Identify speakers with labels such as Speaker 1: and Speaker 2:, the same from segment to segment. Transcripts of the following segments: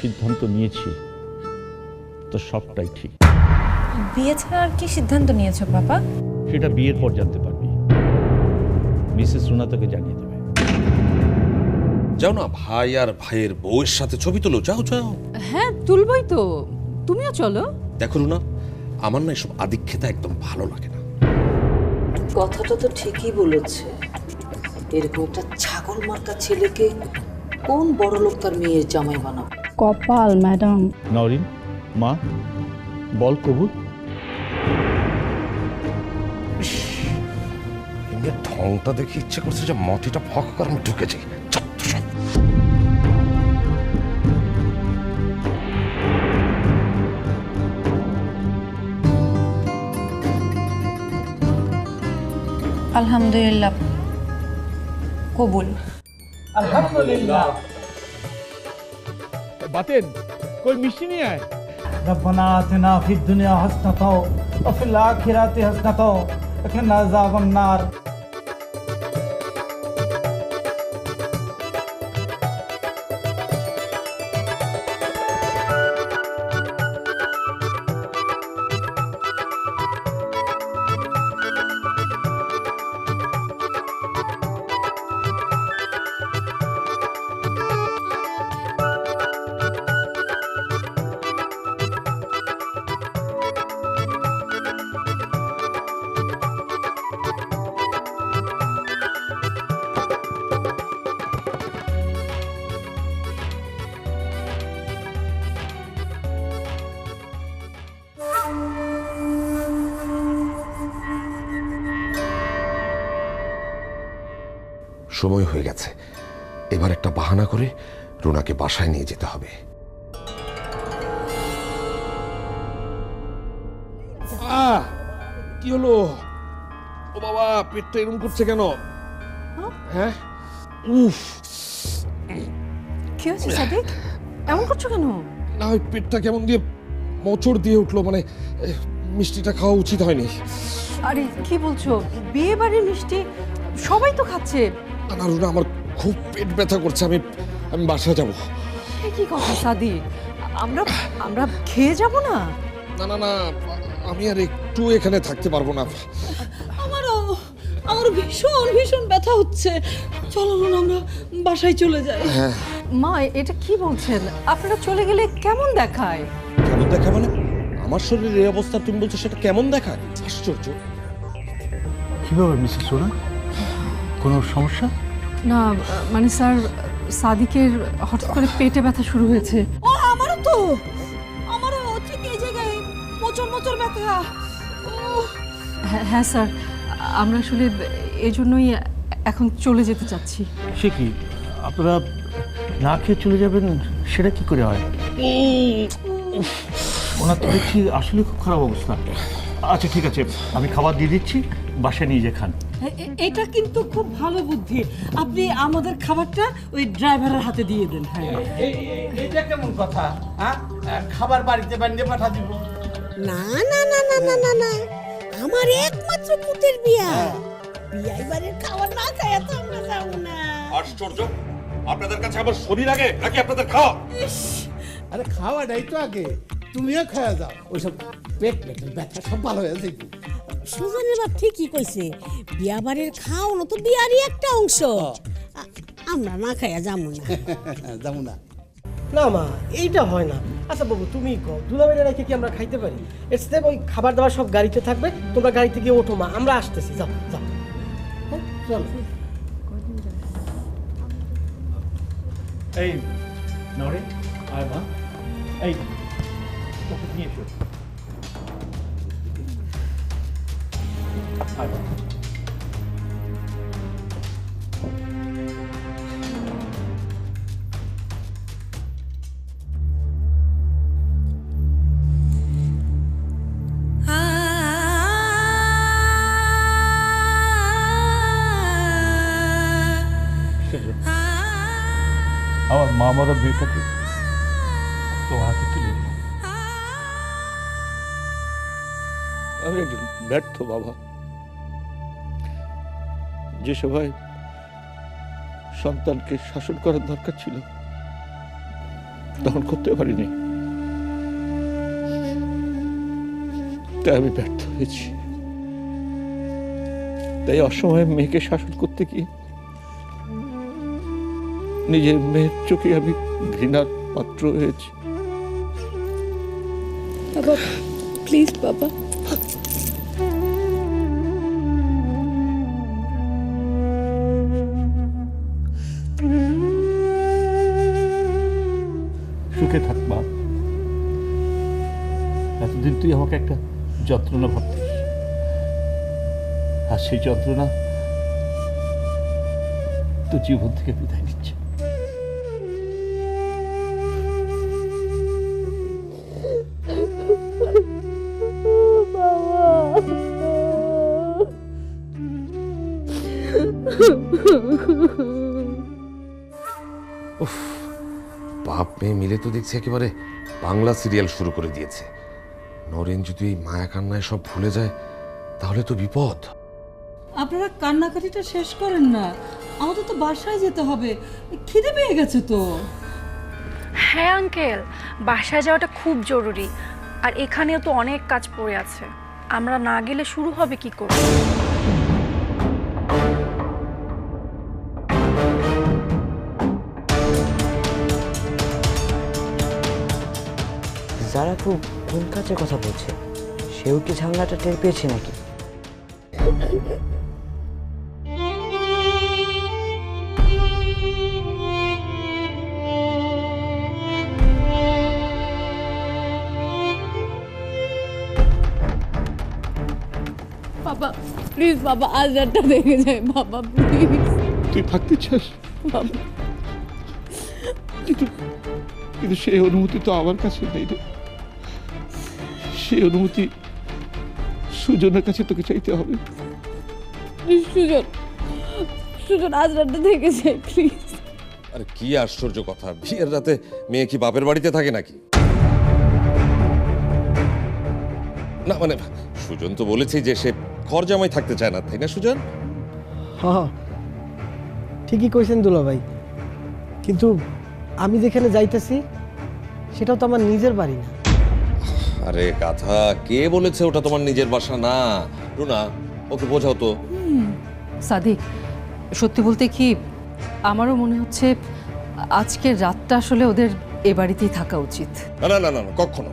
Speaker 1: সিদ্ধান্ত নিয়েছি তো সবটাই ঠিক।
Speaker 2: বিয়ে ছাড়া আর কি সিদ্ধান্ত নিয়েছো বাবা?
Speaker 1: সেটা বিয়ের পর জানতে পারবি। মিসেস রুনা তোকে জানিয়ে দেবে।
Speaker 3: যাও না ভাই আর ভাইয়ের বউয়ের সাথে ছবি তুলো যাও যাও।
Speaker 4: হ্যাঁ তুলবই তো। তুমিও চলো।
Speaker 3: দেখো না আমার না এসব আদিক্ষেতা একদম ভালো লাগে না।
Speaker 5: কথাটা তো ঠিকই বলেছে। এরকম একটা ছাগল মার্কা ছেলেকে কোন বড় লোক তার মেয়ের জামাই বানাবে?
Speaker 6: কপাল ম্যাডাম।
Speaker 1: নরিন মা বল কবুল
Speaker 3: এমনি ঢংটা দেখে ইচ্ছে করছে যে মতিটা ফক করে আমি ঢুকেছি চত্বর
Speaker 2: আলহামদুলিল্লাহ। बातें?
Speaker 1: कोई मिश्री नहीं आए। रब्बना
Speaker 7: आतना फिर दुनिया हसनतो और फिल आखिरत तो अखना नाजावन नार।
Speaker 3: সময় হয়ে গেছে। এবার একটা বাহানা করে রুনাকে বাসায় নিয়ে যেতে হবে। কি হলো? ও বাবা পেটটা এরকম করছে কেন? হ্যাঁ? উফ।
Speaker 4: কি হয়েছে সাদিক? এমন করছ কেন?
Speaker 3: না ওই পেটটা কেমন দিয়ে মোচড় দিয়ে উঠল মানে মিষ্টিটা খাওয়া উচিত হয়নি।
Speaker 4: আরে কি বলছো? বিয়ে বাড়ির মিষ্টি সবাই তো খাচ্ছে।
Speaker 3: না না রুনা আমার খুব পেট ব্যথা করছে আমি আমি বাসায় যাব।
Speaker 4: কি কথা সাদিক আমরা আমরা খেয়ে যাব না?
Speaker 3: না না না আমি আর একটু এখানে থাকতে পারব না।
Speaker 8: আমারও আমার ভীষণ ভীষণ ব্যথা হচ্ছে। চলো না আমরা বাসায় চলে যাই।
Speaker 4: মা এটা কি বলছেন? আপনারা চলে গেলে কেমন দেখায়?
Speaker 3: কেমন দেখা মানে? আমার শরীরের এই অবস্থা তুমি বলছো সেটা কেমন দেখায়? আশ্চর্য।
Speaker 1: কীভাবে মিসেস রুনা কোনো সমস্যা?
Speaker 4: না মানে স্যার সাদিকের হঠাৎ করে পেটে ব্যথা শুরু হয়েছে।
Speaker 8: ও আমারও তো! আমারও ঠিক এই জায়গায় মোচর মোচর ব্যথা।
Speaker 4: হ্যাঁ হ্যাঁ স্যার আমরা আসলে এই জন্যই এখন চলে যেতে চাচ্ছি।
Speaker 1: সে কি? আপনারা না খেয়ে চলে যাবেন সেটা কি করে হয়? ওনার তো দেখছি আসলে খুব খারাপ অবস্থা। আচ্ছা ঠিক আছে আমি খাবার দিয়ে দিচ্ছি বাসায় নিয়ে যে খান।
Speaker 8: এটা কিন্তু খুব ভালো বুদ্ধি। আপনি আমাদের খাবারটা ওই ড্রাইভারের হাতে দিয়ে দেন হ্যাঁ।
Speaker 7: এটা কেমন কথা হ্যাঁ? খাবার বাড়িতে বানিয়ে পাঠা দিব।
Speaker 8: না না না না না না না। আমার একমাত্র পুতের বিয়া। বিয়া বাড়ির খাবার না খায় তো আমরা যাব না।
Speaker 3: আশ্চর্য। আপনাদের কাছে আমার শরীর আগে নাকি আপনাদের খাওয়া?
Speaker 9: আরে খাওয়াটাই তো আগে। তুমিও খাওয়া যাও। ওইসব পেট পেট ব্যথা সব ভালো হয়ে যাবে
Speaker 8: সুজনের বাপ ঠিকই কইছে বিয়া বাড়ির খাওয়ানো তো বিয়ারই একটা অংশ। আমরা না খাইয়া যাব না।
Speaker 9: যাব না।
Speaker 6: না মা এইটা হয় না। আচ্ছা বাবু তুমি কও দুলাভাইরা রেখে কি আমরা খাইতে পারি? এর সাথে ওই খাবার দাবার সব গাড়িতে থাকবে তোমরা গাড়িতে গিয়ে ওঠো মা আমরা আসতেছি যাও যাও। হ্যাঁ, চলো।
Speaker 1: এই নরে আয় মা এই ওকে নিয়ে এসো। আয় মা। সেজো। আমার মা মারা মেয়েটাকে তোমার হাতে তুলে দিলাম যে সময় সন্তানকে শাসন করার দরকার ছিল, তখন করতে পারিনি। তাই আমি ব্যর্থ হয়েছি। তাই অসময়ে মেয়েকে শাসন করতে গিয়ে নিজের মেয়ের চোখে আমি ঘৃণার পাত্র হয়েছি।
Speaker 8: বাবা প্লিজ বাবা।
Speaker 1: সুখে থাক মা এতদিন তুই আমাকে একটা যন্ত্রণা ভাবতিস। আর সেই যন্ত্রণা তো জীবন থেকে বিদায় নিচ্ছে।
Speaker 3: দেখছি একেবারে বাংলা সিরিয়াল শুরু করে দিয়েছে। নরেন যদি এই মায়া কান্নায় সব ভুলে যায় তাহলে তো বিপদ।
Speaker 4: আপনারা কান্নাকাটিটা শেষ করেন না। আমাদের তো বাসায় যেতে হবে। খিদে পেয়ে গেছে তো।
Speaker 10: হ্যাঁ আঙ্কেল বাসায় যাওয়াটা খুব জরুরি। আর এখানেও তো অনেক কাজ পড়ে আছে। আমরা না গেলে শুরু হবে কি করে?
Speaker 6: খুব কোন কাজের কথা বলছে। সেও কি ঝামেলাটা টের পেয়েছে নাকি?
Speaker 8: বাবা প্লিজ বাবা আজ রাতটা দেখে যায় বাবা প্লিজ
Speaker 1: তুই থাকতে চাস?
Speaker 8: বাবা।
Speaker 1: কিন্তু কিন্তু সেই অনুমতি তো আমার কাছে নেই রে। সেই অনুমতি সুজনের কাছে তোকে চাইতে হবে।
Speaker 8: সুজন সুজন আজ রাতটা দেখে যায় প্লিজ।
Speaker 3: আরে কি আশ্চর্য কথা বিয়ের রাতে মেয়ে কি বাপের বাড়িতে থাকে নাকি? না মানে সুজন তো বলেছি যে সে ঘর জামাই থাকতে চায় না তাই না সুজন?
Speaker 6: হ্যাঁ। ঠিকই কইছেন দুলা ভাই। কিন্তু আমি যেখানে যাইতেছি সেটাও তো আমার নিজের বাড়ি না।
Speaker 3: আরে গাথা কে বলেছে ওটা তোমার নিজের বাসা? না রুনা ওকে বোঝাও তো।
Speaker 4: সাদিক সত্যি বলতে কি আমারও মনে হচ্ছে আজকের রাতটা আসলে ওদের এ বাড়িতেই থাকা উচিত।
Speaker 3: না না না না না, কখনো।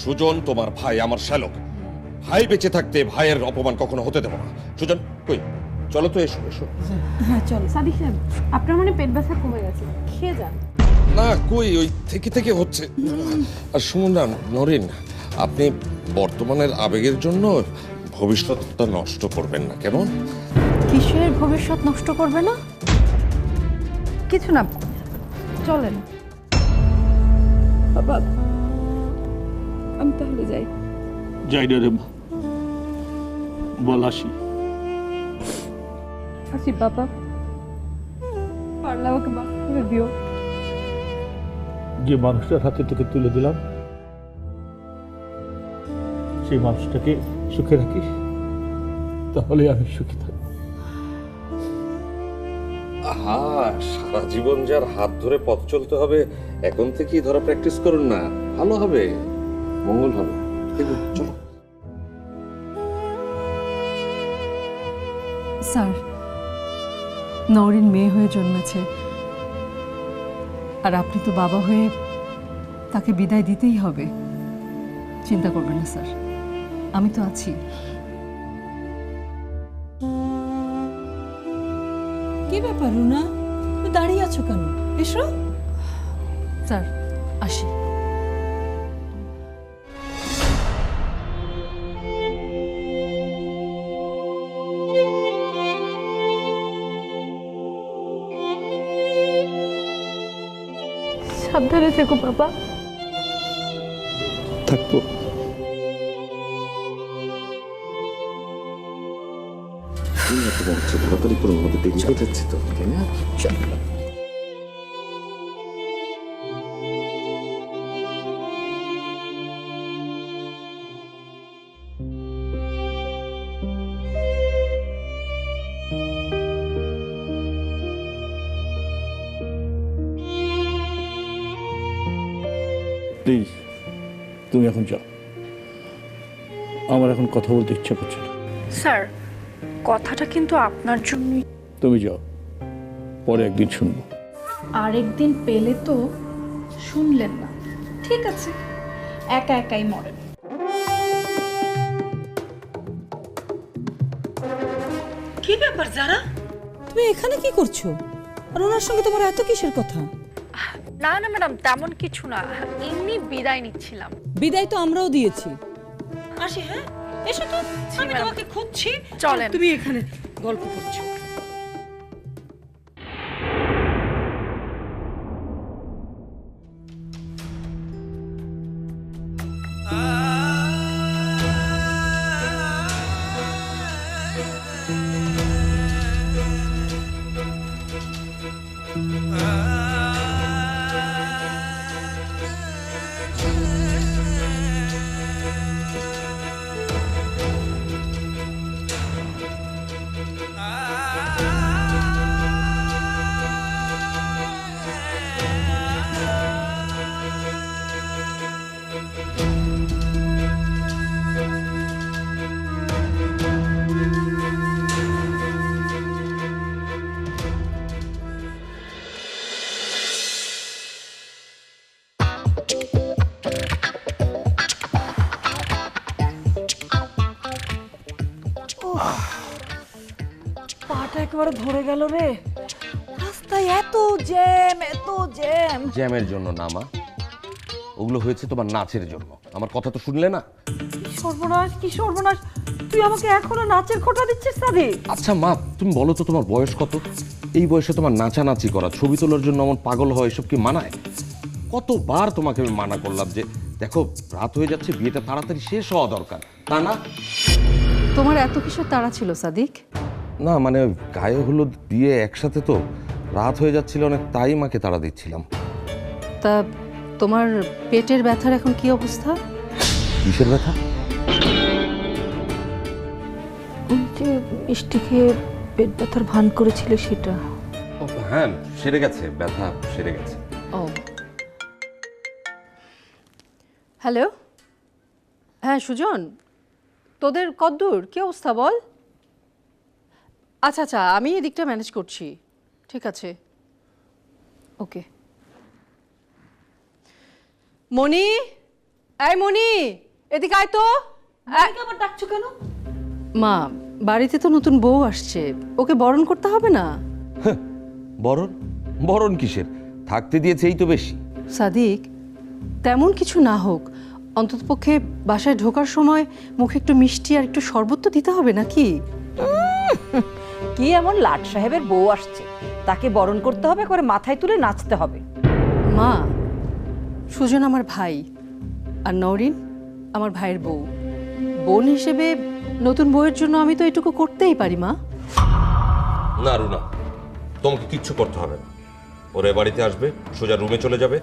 Speaker 3: সুজন তোমার ভাই আমার শ্যালক। ভাই বেঁচে থাকতে ভাইয়ের অপমান কখনো হতে দেবো না। সুজন কই? চলো তো এসো এসো।
Speaker 4: হ্যাঁ চলো।
Speaker 8: সাদিক সাহেব আপনার মানে পেট ব্যথা কমে গেছে। খেয়ে যান।
Speaker 3: না কই ওই থেকে থেকে হচ্ছে। আর শুনুন না নরেন আপনি বর্তমানের আবেগের জন্য ভবিষ্যৎটা নষ্ট করবেন না কেমন?
Speaker 4: কিসের ভবিষ্যৎ নষ্ট করবে না? কিছু না চলেন।
Speaker 8: বাবা আমি তাহলে যাই।
Speaker 1: যাই না রে মা বল আসি।
Speaker 8: আসি বাবা। পারলে আমাকে করে দিও।
Speaker 1: যে মানুষটার হাতে তোকে তুলে দিলাম। সেই মানুষটাকে সুখে রাখিস তাহলে আমি সুখী থাকব।
Speaker 3: আহা সারা জীবন যার হাত ধরে পথ চলতে হবে এখন থেকেই ধরা প্র্যাকটিস করুন না। ভালো হবে মঙ্গল হবে। ঠিক চলো।
Speaker 4: স্যার নরিন মেয়ে হয়ে জন্মেছে। আর আপনি তো বাবা হয়ে তাকে বিদায় দিতেই হবে। চিন্তা করবেন না স্যার। আমি তো আছি।
Speaker 8: কি ব্যাপার রুনা? দাঁড়িয়ে আছো কেন? এসো।
Speaker 4: স্যার আসি।
Speaker 10: সাবধানে থেকো বাবা
Speaker 1: থাকব
Speaker 3: তাড়াতাড়ি করে আমাদের দেরি হয়ে যাচ্ছে তো তাই না
Speaker 1: প্লিজ তুমি এখন যাও। আমার এখন কথা বলতে ইচ্ছা করছে না।
Speaker 10: স্যার কথাটা কিন্তু আপনার জন্যই
Speaker 1: তুমি যাও পরে একদিন শুনব।
Speaker 10: আরেকদিন পেলে তো শুনলেন না। ঠিক আছে একা একাই মরেন।
Speaker 8: কি ব্যাপার যারা তুমি এখানে কি করছ? আর ওনার সঙ্গে তোমার এত কিসের কথা?
Speaker 10: না না ম্যাডাম তেমন কিছু না। এমনি বিদায় নিচ্ছিলাম।
Speaker 8: বিদায় তো আমরাও দিয়েছি। আসি হ্যাঁ? এসো তো আমি তোমাকে খুঁজছি।
Speaker 10: চলেন।
Speaker 8: তুমি এখানে গল্প করছ। একেবারে ধরে গেল রে। রাস্তায় এত জ্যাম এত জ্যাম।
Speaker 3: জ্যামের জন্য না মা। ওগুলো হয়েছে তোমার নাচের জন্য। আমার কথা তো শুনলে না?
Speaker 8: সর্বনাশ কি সর্বনাশ। তুই আমাকে এখনও নাচের খোটা দিচ্ছিস সাদি
Speaker 3: আচ্ছা মা তুমি বলো তো তোমার বয়স কত? এই বয়সে তোমার নাচানাচি করা ছবি তোলার জন্য এমন পাগল হয় এসব কি মানায়? কতবার তোমাকে আমি মানা করলাম যে দেখো রাত হয়ে যাচ্ছে বিয়েটা তাড়াতাড়ি শেষ হওয়া দরকার। তা না?
Speaker 4: তোমার এত কিসের তাড়া ছিল সাদিক?
Speaker 3: না মানে গায়ে হলুদ দিয়ে একসাথে তো রাত হয়ে যাচ্ছিল অনেক তাই মাকে তাড়া দিচ্ছিলাম।
Speaker 4: তা তোমার পেটের ব্যথার এখন কি অবস্থা?
Speaker 3: কিসের ব্যথা?
Speaker 8: যে মিষ্টি খেয়ে পেট ব্যথার ভান করেছিল সেটা।
Speaker 3: ও, হ্যাঁ সেরে গেছে ব্যথা সেরে গেছে।
Speaker 4: ও। হ্যালো? হ্যাঁ সুজন তোদের কদ্দূর কি অবস্থা বল? আচ্ছা আচ্ছা আমি এদিকটা ম্যানেজ করছি। ঠিক আছে। ওকে মনি এই মনি এদিকে আয় তো।
Speaker 8: আবার ডাকছো কেন?
Speaker 4: মা বাড়িতে তো নতুন বউ আসছে। ওকে বরণ করতে হবে না?
Speaker 3: বরণ? বরণ কিসের? থাকতে দিয়েছে এই তো বেশি।
Speaker 4: সাদিক তেমন কিছু না হোক অন্ততপক্ষে বাসায় ঢোকার সময় মুখে একটু মিষ্টি আর একটু শরবত তো দিতে হবে নাকি?
Speaker 11: কি এমন লাট সাহেবের বউ আসছে? তাকে বরণ করতে হবে করে মাথায় তুলে নাচতে হবে।
Speaker 4: মা সুজন আমার ভাই আর নওরিন আমার ভাইয়ের বউ। বোন হিসেবে নতুন বউয়ের জন্য আমি তো এটুকু করতেই পারি মা।
Speaker 3: না রুনা তোমাকে কিচ্ছু করতে হবে না। ওরা বাড়িতে আসবে সোজা রুমে চলে যাবে।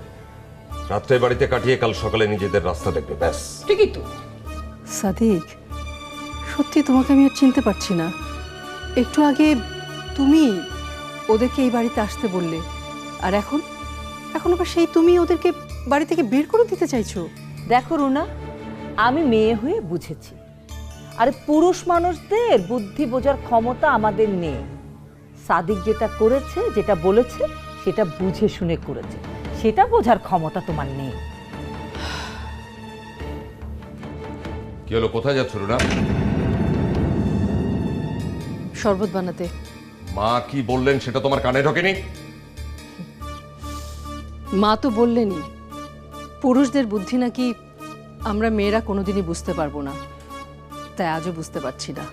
Speaker 3: রাত্রে বাড়িতে কাটিয়ে কাল সকালে নিজেদের রাস্তা দেখবে ব্যাস।
Speaker 8: ঠিকই তো।
Speaker 4: সাদিক সত্যি তোমাকে আমি আর চিনতে পারছি না। একটু আগে তুমি ওদেরকে এই বাড়িতে আসতে বললে। আর এখন? এখন আবার সেই তুমি ওদেরকে বাড়ি থেকে বের করে দিতে চাইছো?
Speaker 11: দেখো রুনা আমি মেয়ে হয়ে বুঝেছি। আরে পুরুষ মানুষদের বুদ্ধি বোঝার ক্ষমতা আমাদের নেই। সাদিক যেটা করেছে যেটা বলেছে সেটা বুঝে শুনে করেছে। সেটা বোঝার ক্ষমতা তোমার নেই।
Speaker 3: কি হলো কোথায় যাচ্ছ রুনা?
Speaker 4: শরবত বানাতে।
Speaker 3: মা কি বললেন সেটা তোমার কানে ঢোকেনি?
Speaker 4: মা তো বললেনই পুরুষদের বুদ্ধি নাকি আমরা মেয়েরা কোনোদিনই বুঝতে পারব না। তাই আজও বুঝতে পারছি না।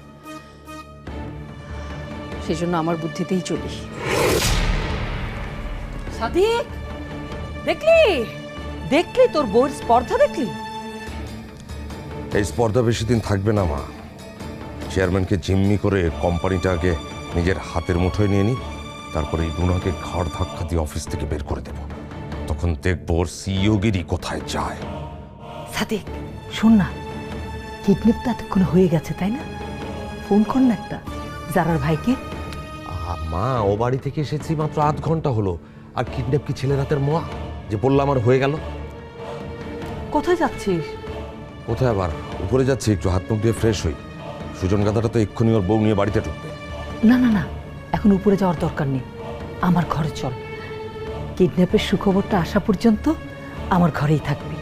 Speaker 4: সেই জন্য আমার বুদ্ধিতেই চলি।
Speaker 11: সাদিক দেখলি? দেখলি তোর বউয়ের স্পর্ধা দেখলি?
Speaker 3: এই স্পর্ধা বেশি দিন থাকবে না মা। চেয়ারম্যানকে জিম্মি করে কোম্পানিটাকে নিজের হাতের মুঠোয় নিয়ে নি তারপরে এই রুনাকে ঘাড় ধাক্কা দিয়ে অফিস থেকে বের করে দেব। তখন দেখব ওর সিইওগিরি কোথায় যায়।
Speaker 11: সাদিক শোন না। কিডন্যাপ তো এতক্ষণ হয়ে গেছে তাই না? ফোন কর না একটা জারার ভাইকে।
Speaker 3: মা ও বাড়ি থেকে এসেছি মাত্র আধ ঘণ্টা হলো। আর কিডন্যাপ কি ছেলে রাতের মোয়া? যে বললাম আর হয়ে গেল।
Speaker 11: কোথায় যাচ্ছিস?
Speaker 3: কোথায় আবার? উপরে যাচ্ছি একটু হাত মুখ দিয়ে ফ্রেশ হই। সুজন গাদাটা তো এক্ষুনি ওর বউ নিয়ে বাড়িতে ঢুকবে।
Speaker 11: না না না। এখন উপরে যাওয়ার দরকার নেই। আমার ঘরে চল। কিডন্যাপের সুখবরটা আসা পর্যন্ত আমার ঘরেই থাকবি।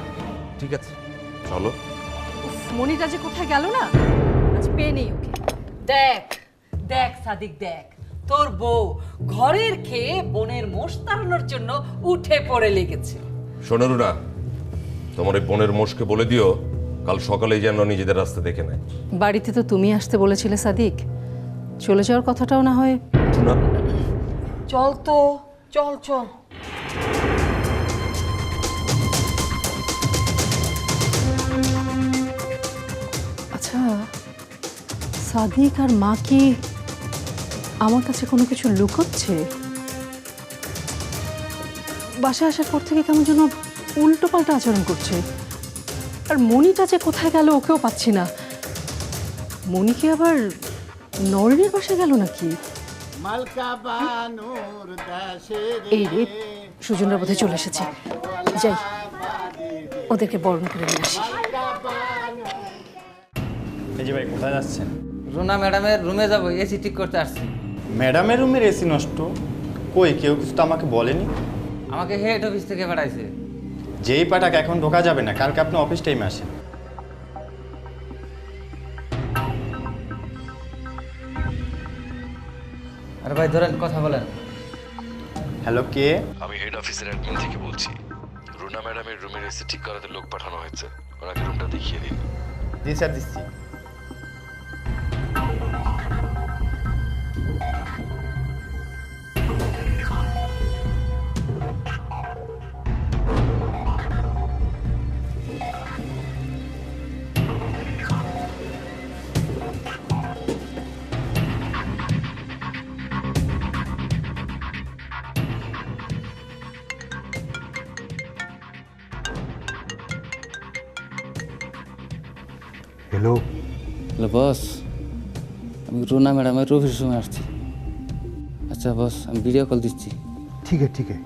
Speaker 3: ঠিক আছে চলো।
Speaker 4: মনিটা যে কোথায় গেল না? আজ পেয়ে নেই ওকে।
Speaker 11: দেখ দেখ সাদিক দেখ। তোর বউ ঘরের খেয়ে বোনের মোষ তাড়ানোর জন্য উঠে পড়ে লেগেছে।
Speaker 3: শোনো রুনা তোমার এই বোনের মোষকে বলে দিও কাল সকালেই যেন নিজেদের রাস্তা দেখে নেয়।
Speaker 4: বাড়িতে তো তুমি আসতে বলেছিলে সাদিক। চলে যাওয়ার কথাটাও না হয়।
Speaker 11: চল তো চল চল।
Speaker 4: আচ্ছা সাদিক আর মা কি আমার কাছে কোনো কিছু লুকোচ্ছে? বাসায় আসার পর থেকে কেমন যেন উল্টো পাল্টা আচরণ করছে। আর মণিটা যে কোথায় গেল ওকেও পাচ্ছি না। মণি কি আবার নরেনের বাসায় গেল নাকি?
Speaker 9: মালকা বানুর দাসে
Speaker 4: এই রে সুজনরা বোধহয় চলে এসেছে। যাই ওদেরকে বরণ করে নিয়ে আসি।
Speaker 7: এই যে ভাই কোথায় যাচ্ছেন?
Speaker 12: রুনা ম্যাডামের রুমে যাব এসি ঠিক করতে আসছি।
Speaker 7: ম্যাডামের রুমের এসি নষ্ট? কই কেউ কিছু তো আমাকে বলেনি?
Speaker 12: আমাকে হেড অফিস থেকে পাঠাইছে।
Speaker 7: যেই পাঠাক এখন ঢোকা যাবে না কালকে আপনি অফিস টাইমে আসেন।
Speaker 12: আরে ভাই ধরেন কথা বলেন।
Speaker 7: হ্যালো কে?
Speaker 3: আমি হেড অফিসের অ্যাডমিন থেকে বলছি। রুনা ম্যাডামের রুমের এসে ঠিক করাতে লোক পাঠানো হয়েছে। ওনাকে রুমটা দেখিয়ে দিন।
Speaker 7: জি স্যার দিচ্ছি।
Speaker 12: বস আমি রুনা ম্যাডামের অফিস রুমে আসছি আচ্ছা বস আমি ভিডিও কল দিচ্ছি
Speaker 13: ठीक है ठीक है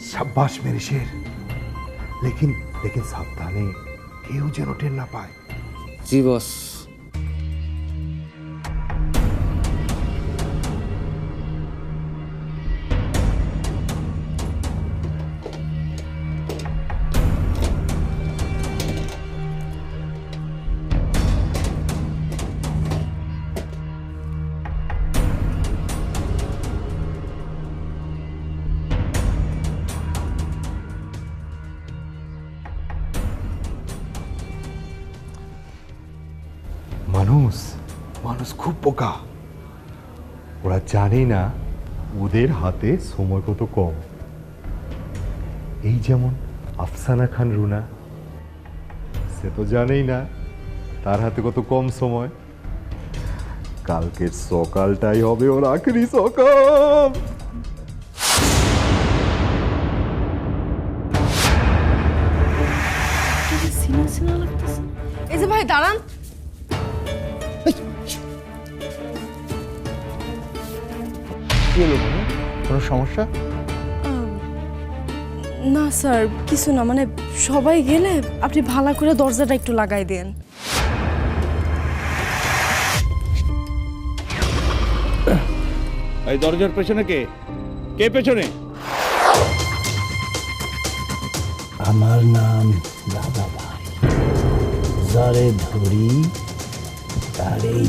Speaker 13: शाबाश मेरे शेर लेकिन लेकिन सावधानी কেউ যেন টের না পায়
Speaker 12: জি বস
Speaker 13: মানুষ? মানুষ খুব পোকা ওরা জানে না ওদের হাতে সময় কত কম। এই যেমন আফসানা খান রুনা সে তো জানেই না তার হাতে কত কম সময়। কালকের সকালটাই হবে ওর আখেরি সকাল।
Speaker 7: সমস্যা?
Speaker 10: না স্যার কিছু না মানে সবাই গেলে আপনি ভালো করে দরজাটা একটু লাগাই দেন।
Speaker 1: এই দরজার পেছনে কে? কে পেছনে?
Speaker 14: আমার নাম দাদা ভাই। যারে ধরি তারেই